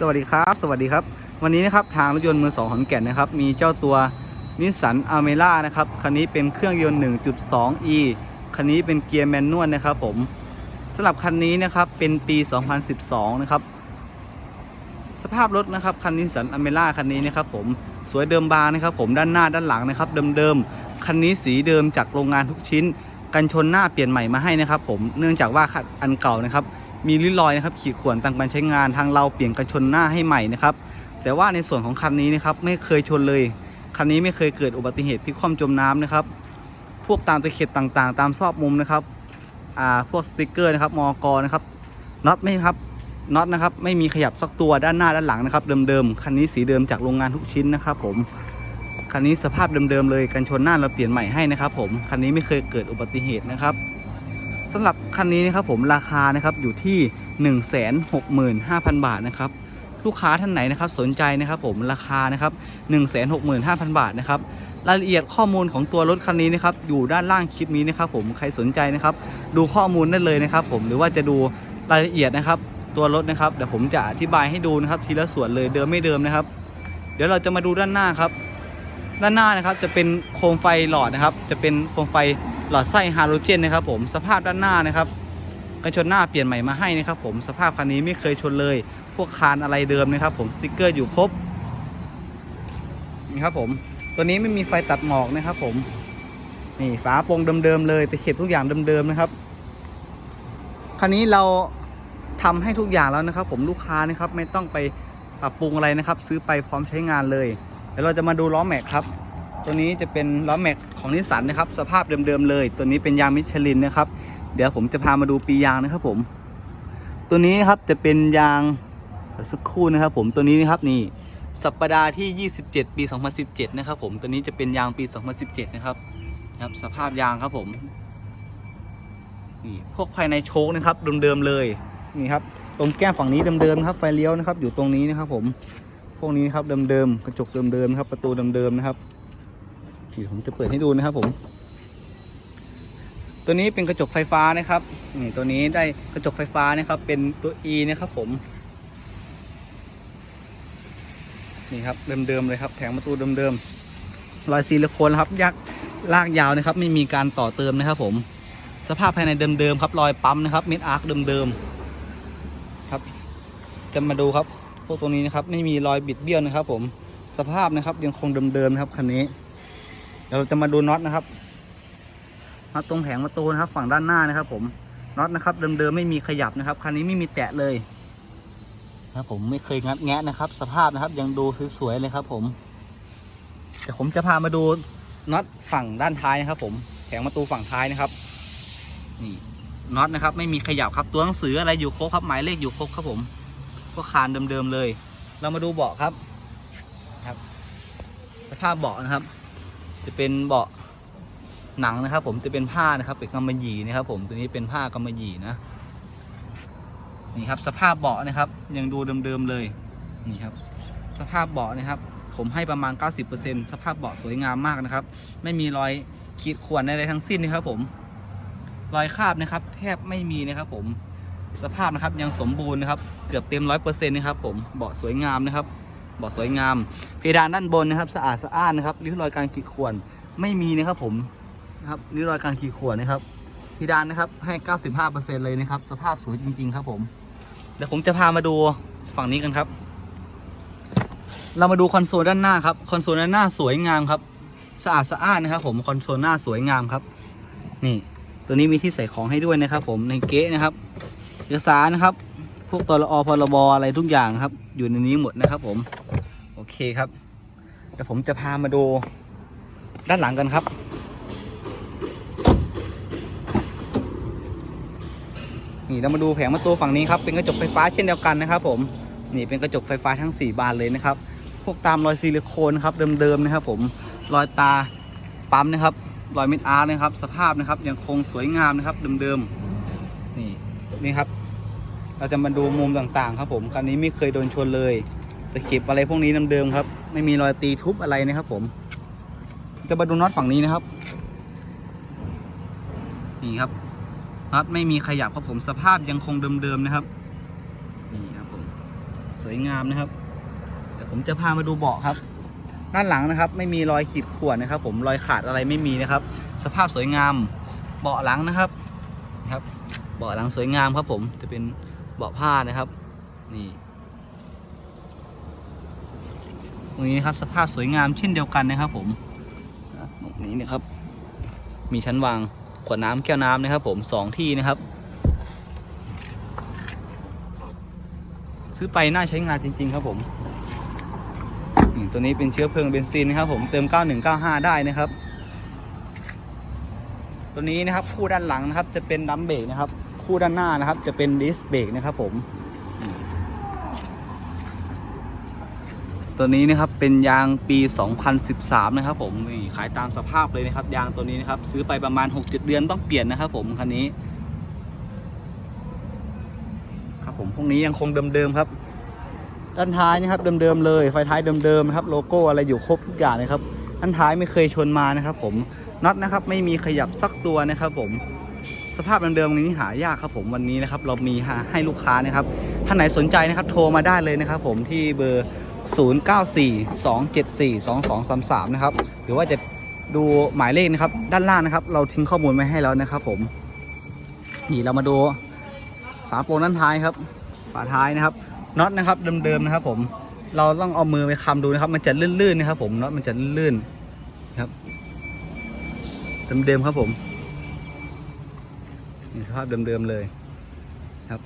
สวัสดีครับ สวัสดีครับ วันนี้นะครับทางรถยนต์มือสองขอนแก่นนะครับ มีเจ้าตัวนิสสันอเมร่านะครับ คันนี้เป็นเครื่องยนต์ 1.2e คันนี้เป็นเกียร์แมนนวลนะครับผมสำหรับคันนี้นะครับเป็นปี 2012 นะครับ สภาพรถนะครับคันนิสสันอเมร่าคันนี้นะครับผมสวยเดิมบางนะครับ ผมด้านหน้าด้านหลังนะครับ เดิมๆคันนี้สีเดิมจากโรงงานทุกชิ้น กันชนหน้าเปลี่ยนใหม่มาให้นะครับ ผมเนื่องจากว่าอันเก่านะครับ มีริ้วรอยนะครับขีดข่วนต่างการใช้งานทางเราเปลี่ยนกันชนหน้าให้ใหม่นะครับแต่ว่าในส่วนของคันนี้นะครับไม่เคยชนเลยคันนี้ไม่เคยเกิดอุบัติเหตุพลิกคว่ำจมน้ำนะครับ พวกตามตะเข็บต่างๆ ตามซอกมุมนะครับอ่าพวกสติกเกอร์นะครับมอกรนะครับน็อตไม่ครับน็อตนะครับไม่มีขยับสักตัวด้านหน้าด้านหลังนะครับเดิมๆคันนี้สีเดิมจากโรงงานทุกชิ้นนะครับผมคันนี้สภาพเดิมๆเลยกันชนหน้าเราเปลี่ยนใหม่ให้นะครับผมคันนี้ไม่เคยเกิดอุบัติเหตุนะครับ สำหรับคันนี้นะครับผมราคานะครับอยู่ที่ 165,000 บาทนะครับลูกค้าท่านไหนนะครับสนใจนะครับผมราคานะครับ165,000 บาทนะครับรายละเอียดข้อมูลของตัวรถคันนี้นะครับอยู่ด้านล่างคลิปนี้นะครับผมใครสนใจนะครับ ดูข้อมูลได้เลยนะครับ ผมหรือว่าจะดูรายละเอียดนะครับ ตัวรถนะครับเดี๋ยวผมจะอธิบายให้ดูนะครับ ทีละส่วนเลยเดิมไม่เดิมนะครับ เดี๋ยวเราจะมาดูด้านหน้าครับ ด้านหน้านะครับจะเป็นโคมไฟหลอดนะครับ จะเป็นโคมไฟ หลอดไส้ฮาโลเจนนะครับผมสภาพด้านหน้านะครับกันชนหน้าเปลี่ยนใหม่มาให้นะครับผมสภาพคันนี้ไม่เคยชนเลย พวกคานอะไรเดิมนะครับ ผมสติกเกอร์อยู่ครบนี่ครับผมตัวนี้ไม่มีไฟตัดหมอกนะครับ ผมนี่ฝาโปรงเดิมๆเลยตะเข็บทุกอย่างเดิมๆนะครับคันนี้เราทำให้ทุกอย่างแล้วนะครับ ผมลูกค้านะครับไม่ต้องไปปรับปรุงอะไรนะครับ ซื้อไปพร้อมใช้งานเลยเดี๋ยวเราจะมาดูล้อแม็กครับ ตัวนี้จะเป็นล้อแม็กของนิสสันนะครับ สภาพเดิมๆเลย ตัวนี้เป็นยางมิชลินนะครับ เดี๋ยวผมจะพามาดูปียางนะครับผม ตัวนี้ครับจะเป็นยางสักครู่นะครับ ผมตัวนี้นะครับนี่สัปดาห์ที่ 27 ปี 2017 นะครับ ผมตัวนี้จะเป็นยางปี 2017 นะครับนะครับ สภาพยางครับผมนี่พวกภายในโชคนะครับเดิมๆเลยนี่ครับตรงแก้มฝั่งนี้เดิมๆครับไฟเลี้ยวนะครับ อยู่ตรงนี้นะครับ ผมพวกนี้ครับเดิมๆกระจกเดิมๆนะครับประตูเดิมๆนะครับ เดี๋ยวผมจะเปิดให้ดูนะครับผม ตัวนี้เป็นกระจกไฟฟ้านะครับนี่ตัวนี้ได้กระจกไฟฟ้านะครับ เป็นตัว E นะครับผม นี่ครับเดิมๆเลยครับ แผงประตูเดิมๆรอยซิลิโคนครับ ยักลากยาวนะครับ ไม่มีการต่อเติมนะครับ ผม สภาพภายในเดิมๆครับ รอยปั๊มนะครับเม็ดอาร์คเดิมๆครับ จะมาดูครับ พวกตรงนี้นะครับ ไม่มีรอยบิดเบี้ยวนะครับ ผมสภาพนะครับยังคงเดิมๆนะครับคันนี้ เดี๋ยวเราจะมาดูน็อตนะครับน็อตตรงแผงประตูนะครับ ฝั่งด้านหน้านะครับ ผมน็อตนะครับ เดิมๆไม่มีขยับนะครับคันนี้ไม่มีแตะเลยนะครับผมไม่เคยงัดแงะนะครับ สภาพนะครับ ยังดูสวยๆเลยครับ ผมเดี๋ยวผมจะพามาดูน็อตฝั่งด้านท้ายนะครับ ผมแผงประตูฝั่งท้ายนะครับ นี่น็อตนะครับ ไม่มีขยับครับตัวหนังสืออะไรอยู่ครบครับหมายเลขอยู่ครบครับผม ก็คานเดิมๆเลย เรามาดูเบาะครับ ครับสภาพเบาะนะครับ จะเป็นเบาะหนังนะครับ ผมจะเป็นผ้านะครับ เป็นกำมะหยี่นะครับ ผมตัวนี้เป็นผ้ากำมะหยี่นะนี่ครับ สภาพเบาะนะครับ ยังดูเดิมๆเลยนี่ครับ สภาพเบาะนะครับ ผมให้ประมาณ 90%สภาพเบาะสวยงามมากนะครับ ไม่มีรอยขีดข่วนอะไรทั้งสิ้นนะครับ ผมรอยคราบนะครับ แทบไม่มีนะครับ ผมสภาพนะครับยังสมบูรณ์นะครับ เกือบเต็มร้อยเปอร์เซ็นต์นะครับ ผมเบาะสวยงามนะครับ บาะสวยงาม เพดานด้านบนนะครับ สะอาดสะอ้านนะครับริ้วรอยการขีดข่วนไม่มีนะครับผมนะครับริ้วรอยการขีดข่วนนะครับเพดานนะครับให้ 95%เลยนะครับ สภาพสวยจริง ๆ ครับผมเดี๋ยวผมจะพามาดูฝั่งนี้กันครับ เรามาดูคอนโซลด้านหน้าครับคอนโซลด้านหน้าสวยงามครับ สะอาดสะอ้านนะครับ ผมคอนโซลหน้าสวยงามครับ นี่ตัวนี้มีที่ใส่ของให้ด้วยนะครับ ผมในเก๊ะนะครับ เอกสารนะครับ พวกตัวละอพรบอะไรทุกอย่างครับ อยู่ในนี้หมดนะครับผม เคครับเดี๋ยวผมจะพามาดูด้านหลังกันครับ นี่เรามาดูแผงประตูฝั่งนี้ครับ เป็นกระจกไฟฟ้าเช่นเดียวกันนะครับ ผม นี่เป็นกระจกไฟฟ้าทั้ง 4 บานเลยนะครับ พวกตามรอยซิลิโคนครับเดิมๆนะครับ ผม รอยตาปั๊มนะครับ รอยเม็ดอาร์นะครับ สภาพนะครับยังคงสวยงามนะครับเดิมๆ นี่นี่ครับ เราจะมาดูมุมต่างๆ ครับผม คันนี้ไม่เคยโดนชนเลยะเข็บอะไรพวกนี้เดิมๆครับ ไม่มีรอยตีทุบอะไรนะครับผม จะมาดูน็อตฝั่งนี้นะครับ นี่ครับน็อตไม่มีขยับครับผมสภาพยังคงเดิมๆนะครับ นี่ครับผม สวยงามนะครับเดี๋ยวผมจะพามาดูเบาะครับ ด้านหลังนะครับ ไม่มีรอยขีดข่วนนะครับ ผมรอยขาดอะไรไม่มีนะครับ สภาพสวยงามเบาะหลังนะครับนะครับ เบาะหลังสวยงามครับผมจะเป็นเบาะผ้านะครับ นี่ ตรงนี้ครับสภาพสวยงามเช่นเดียวกันนะครับ ผมตรงนี้นะครับ มีชั้นวางขวดน้ำแก้วน้ำนะครับ ผมสองที่นะครับ ซื้อไปน่าใช้งานจริง ๆ ครับผมตัวนี้เป็นเชื้อเพลิงเบนซินนะครับผมเติม 9195 ได้นะครับ ตัวนี้นะครับคู่ด้านหลังนะครับ จะเป็นดัมเบรกนะครับ คู่ด้านหน้านะครับ จะเป็นดิสเบรกนะครับผม ตัวนี้นะครับเป็นยางปี 2013 นะครับผมนี่ขายตามสภาพเลยนะครับยางตัวนี้นะครับซื้อไปประมาณ 6-7 เดือนต้องเปลี่ยนนะครับผมคันนี้ ครับผมพวกนี้ยังคงเดิมๆครับ ด้านท้ายนะครับเดิมๆเลย ไฟท้ายเดิมๆนะครับโลโก้อะไรอยู่ครบทุกอย่างเลยครับด้านท้ายไม่เคยชนมานะครับผมน็อตนะครับไม่มีขยับสักตัวนะครับผมสภาพเดิมๆนี้หายากครับผมวันนี้นะครับเรามีให้ลูกค้านะครับท่านไหนสนใจนะครับโทรมาได้เลยนะครับผมที่เบอร์ 0942742233 นะครับ หรือว่าจะดูหมายเลขนะครับ ด้านล่างนะครับ เราทิ้งข้อมูลไว้ให้แล้วนะครับ ผม นี่เรามาดูฝาโปรงด้านท้ายครับ ฝาท้ายนะครับน็อตนะครับเดิมๆนะครับ ผม เราต้องเอามือไปคำดูนะครับ มันจะลื่นๆนะครับ ผมน็อตมันจะลื่นๆนะครับเดิมๆครับผมนี่ภาพเดิมๆเลยครับ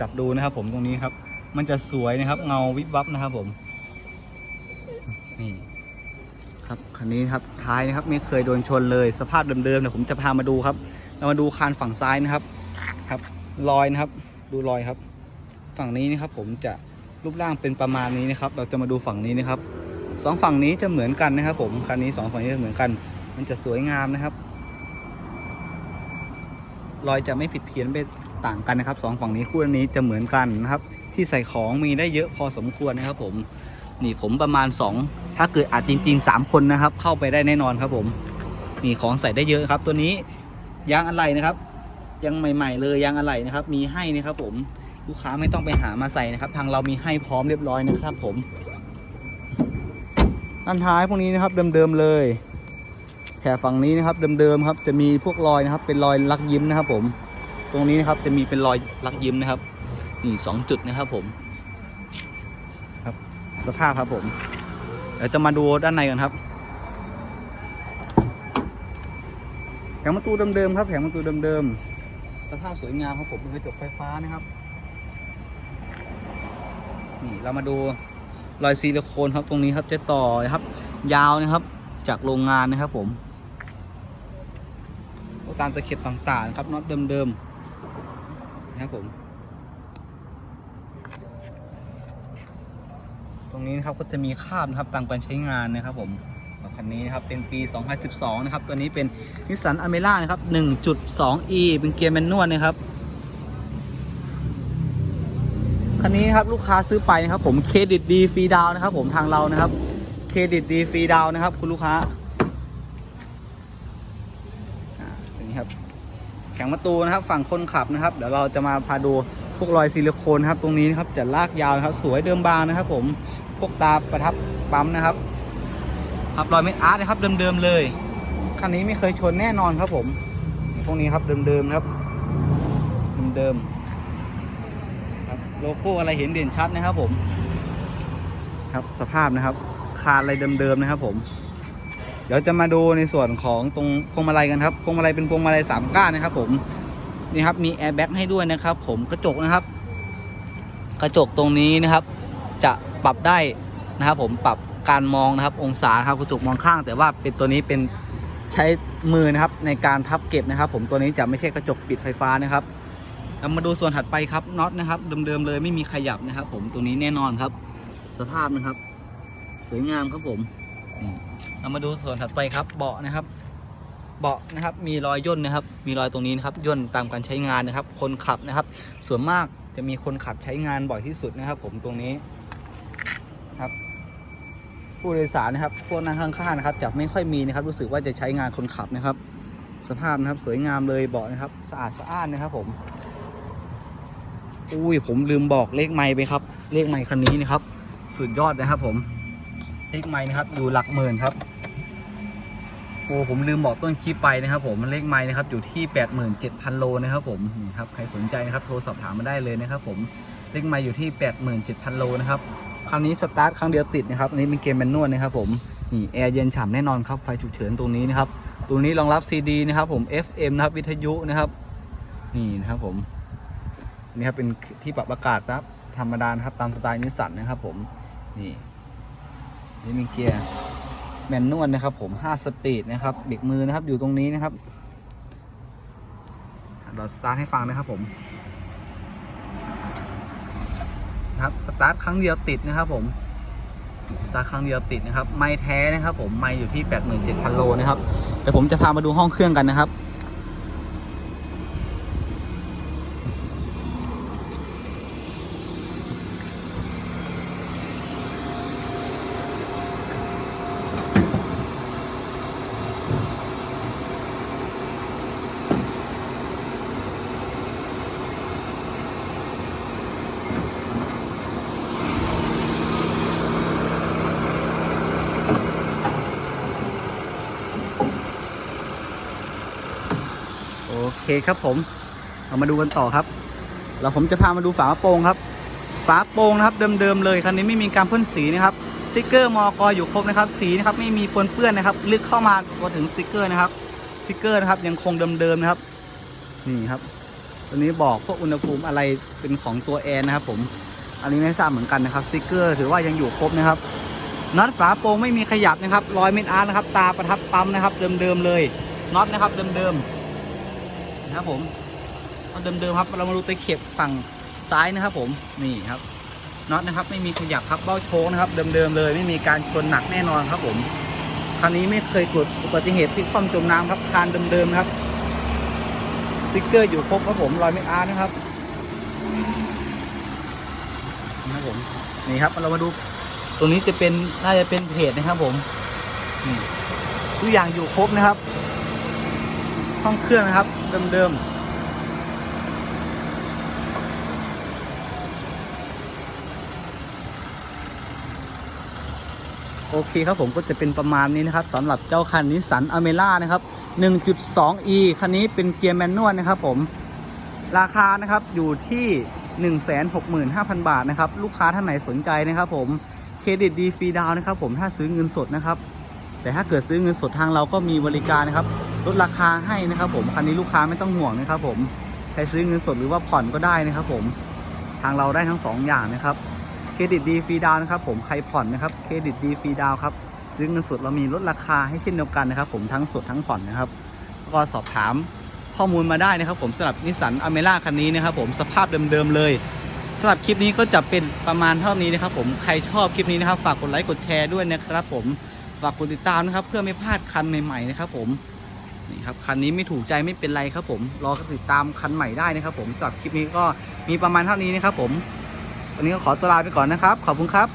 จับดูนะครับ ผมตรงนี้ครับ มันจะสวยนะครับ เงาวิบวับนะครับผม นี่ครับคันนี้ครับท้ายนะครับไม่เคยโดนชนเลยสภาพเดิมๆเดี๋ยวผมจะพามาดูครับ เรามาดูคานฝั่งซ้ายนะครับ ครับรอยนะครับ ดูรอยครับ ฝั่งนี้นะครับ ผมจะรูปร่างเป็นประมาณนี้นะครับ เราจะมาดูฝั่งนี้นะครับสองฝั่งนี้จะเหมือนกันนะครับผมคันนี้สองฝั่งนี้จะเหมือนกัน มันจะสวยงามนะครับ รอยจะไม่ผิดเพี้ยนไปต่างกันนะครับสองฝั่งนี้คู่นี้จะเหมือนกันนะครับ ที่ใส่ของมีได้เยอะพอสมควรนะครับผม นี่ผมประมาณ 2 ถ้าเกิดอาจจริง ๆ 3 คนนะครับ เข้าไปได้แน่นอนครับผม นี่ของใส่ได้เยอะครับ ตัวนี้ยางอะไรนะครับ ยังใหม่ๆเลยยางอะไรนะครับ มีให้นะครับผมลูกค้าไม่ต้องไปหามาใส่นะครับ ทางเรามีให้พร้อมเรียบร้อยนะครับ ผมด้านท้ายพวกนี้นะครับเดิมๆเลยแถบฝั่งนี้นะครับเดิมๆครับ จะมีพวกรอยนะครับ เป็นรอยลักยิ้มนะครับ ผม ตรงนี้นะครับจะมีเป็นรอยลักยิ้มนะครับนี่สองจุดนะครับผม สภาพครับผม เดี๋ยวจะมาดูด้านในกันครับ แผงประตูเดิมๆครับแผงประตูเดิมๆ สภาพสวยงามครับผมเป็นกระจกไฟฟ้านะครับ นี่เรามาดูรอยซิลิโคนครับตรงนี้ครับจะต่อครับ ยาวนะครับ จากโรงงานนะครับผมตามตะเข็บต่างๆ ครับน็อตเดิมๆนะครับผม รงนี้นะครับก็จะมีคราบนะครับต่างการใช้งานนะครับผมคันนี้นะครับเป็นปี 2012 นะครับ ตัวนี้เป็นนิสสันอเมร่านะครับ 1.2e เป็นเกียร์แมนนวลนะครับ คันนี้นครับลูกค้าซื้อไปนะครับ ผมเครดิตดีฟรีดาวนะครับ ผมทางเรานะครับเครดิตดีฟรีดาวนะครับ คุณลูกค้าอ่าอย่างนี้ครับแข็งประตูนะครับ ฝั่งคนขับนะครับ เดี๋ยวเราจะมาพาดูพวกรอยซิลิโคนครับตรงนี้นะครับจะลากยาวนะครับ สวยเดิมบางนะครับ ผม พวกตาประทับปั๊มนะครับครับรอยเม็ดอาร์ตนะครับเดิมๆเลยคันนี้ไม่เคยชนแน่นอนครับผม พวกนี้ครับเดิมๆครับเดิมๆครับโลโก้อะไรเห็นเด่นชัดนะครับผม ครับสภาพนะครับ คานอะไรเดิมๆนะครับผม เดี๋ยวจะมาดูในส่วนของตรงพวงมาลัยกันครับพวงมาลัยเป็นพวงมาลัยสามก้านนะครับ ผมนี่ครับมีแอร์แบ็กให้ด้วยนะครับ ผมกระจกนะครับ กระจกตรงนี้นะครับ จะ ปรับได้นะครับผมปรับการมองนะครับองศาครับกระจกมองข้าง แต่ว่าเป็นตัวนี้เป็นใช้มือนะครับในการพับเก็บนะครับ ผมตัวนี้จะไม่ใช่กระจกปิดไฟฟ้านะครับเรามาดูส่วนถัดไปครับน็อตนะครับเดิมๆเลยไม่มีขยับนะครับ ผมตัวนี้แน่นอนครับ สภาพนะครับ สวยงามครับผมนี่เรามาดูส่วนถัดไปครับ เบาะนะครับ เบาะนะครับ มีรอยย่นนะครับ มีรอยตรงนี้นะครับย่นตามการใช้งานนะครับ คนขับนะครับ ส่วนมากจะมีคนขับใช้งานบ่อยที่สุดนะครับ ผมตรงนี้ ครับ ผู้โดยสารนะครับ พวกนั่งข้างๆนะครับจะไม่ค่อยมีนะครับ รู้สึกว่าจะใช้งานคนขับนะครับ สภาพนะครับ สวยงามเลยเบาะนะครับ สะอาดสะอ้านนะครับ ผม อุ้ยผมลืมบอกเลขไม้ไปครับ เลขไม้คันนี้นะครับ สุดยอดนะครับ ผม เลขไม้นะครับอยู่หลักหมื่นครับโอ้ผมลืมบอกต้นคลิปไปนะครับ ผมเลขไม้นะครับอยู่ที่ 87,000 โลนะครับ ผมนี่ครับใครสนใจนะครับโทรสอบถามมาได้เลยนะครับ ผมเลขไม้อยู่ที่ 87,000 โลนะครับ ครั้งนี้สตาร์ทครั้งเดียวติดนะครับ อันนี้เป็นเกมแมนนวลนะครับผม นี่แอร์เย็นฉ่ำแน่นอนครับ ไฟฉุกเฉินตรงนี้นะครับตรงนี้รองรับ CD นะครับผม FM นะครับ วิทยุนะครับ นี่นะครับผม นี่ครับเป็นที่ปรับอากาศนะครับ ธรรมดานครับตามสไตล์นิสสันนะครับผม นี่ นี่มีเกียร์แมนนวลนะครับผม 5 สปีดนะครับเบรกมือนะครับอยู่ตรงนี้นะครับเราสตาร์ทให้ฟังนะครับผม นะครับสตาร์ทครั้งเดียวติดนะครับผมสตาร์ทครั้งเดียวติดนะครับ ไม่แท้นะครับ ผมไม่อยู่ที่ 87,000 โลนะครับเดี๋ยวผมจะพามาดูห้องเครื่องกันนะครับ เคครับผม เรามาดูกันต่อครับ เราผมจะพามาดูฝาโปรงครับ ฝาโปรงนะครับเดิมๆเลยคันนี้ไม่มีการพ่นสีนะครับสติกเกอร์มอกอยู่ครบนะครับ สีนะครับไม่มีปนเปื้อนนะครับ ลึกเข้ามาก็ถึงสติกเกอร์นะครับสติกเกอร์นะครับยังคงเดิมๆนะครับ นี่ครับ ตัวนี้บอกพวกอุณหภูมิอะไรเป็นของตัวแอร์นะครับ ผม อันนี้ไม่ทราบเหมือนกันนะครับสติกเกอร์ถือว่ายังอยู่ครบนะครับน็อตฝาโปรงไม่มีขยับนะครับรอยเม็ดอาร์นะครับ ตาประทับปั๊มนะครับ เดิมๆเลยน็อตนะครับเดิมๆ นะครับผมเอาเดิมๆครับเรามาดูตะเข็บฝั่งซ้ายนะครับ ผมนี่ครับน็อตนะครับไม่มีขยับครับเบ้าโชคนะครับ เดิมๆเลย ไม่มีการชนหนักแน่นอนครับ ผมคันนี้ไม่เคยเกิดอุบัติเหตุที่คว่ำจมน้ำครับคานเดิมๆครับสติ๊กเกอร์อยู่ครบครับผมรอยเม็ดอาร์นะครับนะครับผมนี่ครับเรามาดูตรงนี้จะเป็นน่าจะเป็นเพจนะครับ ผมนี่ทุกอย่างอยู่ครบนะครับ ห้องเครื่องนะครับ เดิมๆโอเคครับผมก็จะเป็นประมาณนี้นะครับสำหรับเจ้าคันนิสสันอเมร่านะครับ 1.2e คันนี้เป็นเกียร์แมนนวลนะครับผม ราคานะครับอยู่ที่ 165,000 บาทนะครับ ลูกค้าท่านไหนสนใจนะครับผม เครดิตดีฟรีดาวนะครับผมถ้าซื้อเงินสดนะครับ แต่ถ้าเกิดซื้อเงินสดทางเราก็มีบริการนะครับ ลดราคาให้นะครับ ผมคันนี้ลูกค้าไม่ต้องห่วงนะครับ ผมใครซื้อเงินสดหรือว่าผ่อนก็ได้นะครับ ผมทางเราได้ทั้งสองอย่างนะครับเครดิตดีฟรีดาวนะครับ ผมใครผ่อนนะครับเครดิตดีฟรีดาวครับซื้อเงินสดเรามีลดราคาให้เช่นเดียวกันนะครับ ผมทั้งสดทั้งผ่อนนะครับก็สอบถามข้อมูลมาได้นะครับ ผมสำหรับนิสสันอเมร่าคันนี้นะครับ ผมสภาพเดิมๆเลยสำหรับคลิปนี้ก็จะเป็นประมาณเท่านี้นะครับ ผมใครชอบคลิปนี้นะครับ ฝากกดไลค์กดแชร์ด้วยนะครับ ผมฝากกดติดตามนะครับ เพื่อไม่พลาดคันใหม่ๆนะครับ ผม นี่ครับคันนี้ไม่ถูกใจไม่เป็นไรครับผม รอติดตามคันใหม่ได้นะครับ ผมสำหรับคลิปนี้ก็มีประมาณเท่านี้นะครับ ผมวันนี้ก็ขอตัวลาไปก่อนนะครับ ขอบคุณครับ